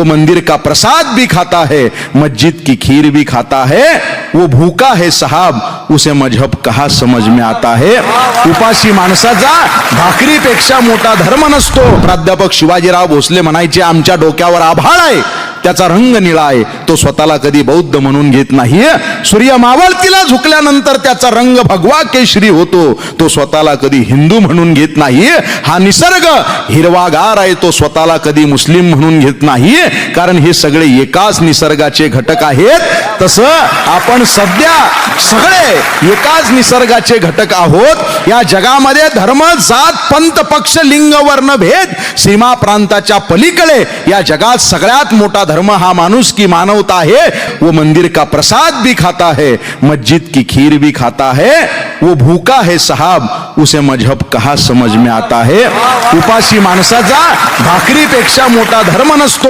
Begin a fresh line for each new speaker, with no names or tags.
वो मंदिर का प्रसाद भी खाता है मस्जिद की खीर भी खाता है वो भूखा है साहब उसे मजहब कहा समझ में आता है? उपाशी माणसाचा भाकरीपेक्षा मोठा धर्म नसतो प्राध्यापक शिवाजीराव भोसले म्हणायचे आमच्या डोक्यावर आभाळ आहे त्याचा रंग निळा आहे. तो स्वतःला कधी बौद्ध म्हणून घेत नाही सूर्य मावळतीला झुकल्यानंतर त्याचा रंग भगवा केशरी होतो. तो स्वतःला कधी हिंदू म्हणून घेत नाही हा निसर्ग हिरवागार आहे. तो स्वतःला कधी मुस्लिम म्हणून घेत नाही कारण हे सगळे एकाच निसर्गाचे घटक आहेत. तसं आपण सध्या सगळे एकाच निसर्गाचे घटक आहोत. या जगामध्ये धर्म जात पंत पक्ष लिंग वर्ण भेद सीमा प्रांताच्या पलीकडे या जगात सगळ्यात मोठा धर्म हा माणूस की मानव होता है वो मंदिर का प्रसाद भी खाता है मस्जिद की खीर भी खाता है वो भूखा है साहब उसे मजहब कहा समझ में आता है? उपासी माणसाचा भाकरीपेक्षा मोठा धर्म नसतो